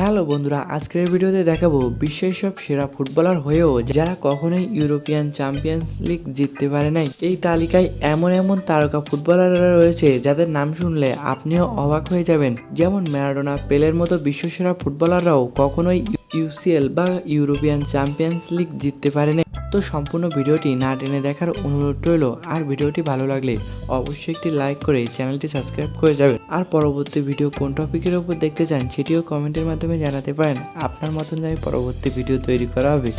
Hello বন্ধুরা, আজকের ভিডিওতে দেখাবো বিশ্বের সব সেরা ফুটবলার হয়েও যারা কখনোই ইউরোপিয়ান চ্যাম্পিয়ন্স লিগ জিততে পারে নাই। এই তালিকায় এমন এমন তারকা ফুটবলাররা রয়েছে যাদের নাম শুনলে আপনিও অবাক হয়ে যাবেন। যেমন ম্যারাডোনা, পেলের মতো বিশ্বসেরা ফুটবলাররাও কখনোই ইউসিএল বা ইউরোপিয়ান চ্যাম্পিয়ন্স লিগ জিততে পারে নাই। তো সম্পূর্ণ ভিডিওটি না টেনে দেখার অনুরোধ রইল। আর ভিডিওটি ভালো লাগলে অবশ্যই একটি লাইক করে চ্যানেলটি সাবস্ক্রাইব করে যাবেন। আর পরবর্তী ভিডিও কোন টপিকের উপর দেখতে চান, সেটিও কমেন্টের মাধ্যমে জানাতে পারেন। আপনার মতন যাই পরবর্তী ভিডিও তৈরি করা হবে।